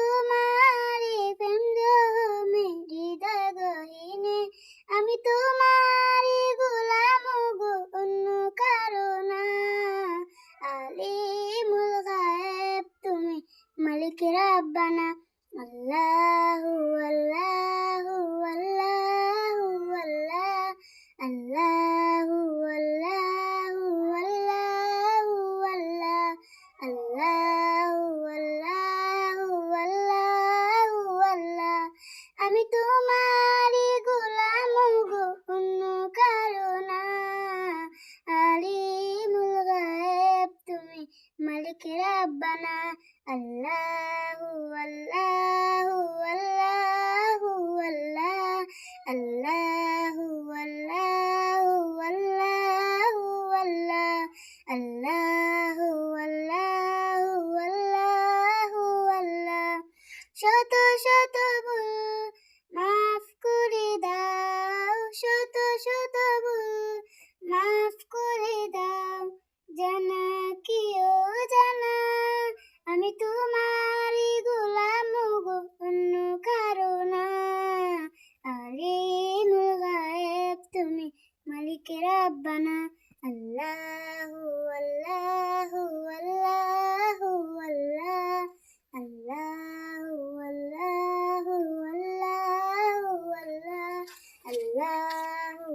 তোমার প্রেমে হৃদয় গহিনে আমি তোমার গোলাম গো অন্য কারণা আলিমুল গায়েব, তুমি মালিক রাব্বানা আল্লাহু ربنا الله والله والله والله الله والله والله والله الله والله والله والله শত শত ভুল মাফ করে দাও مالك ربنا الله والله والله والله الله والله والله والله الله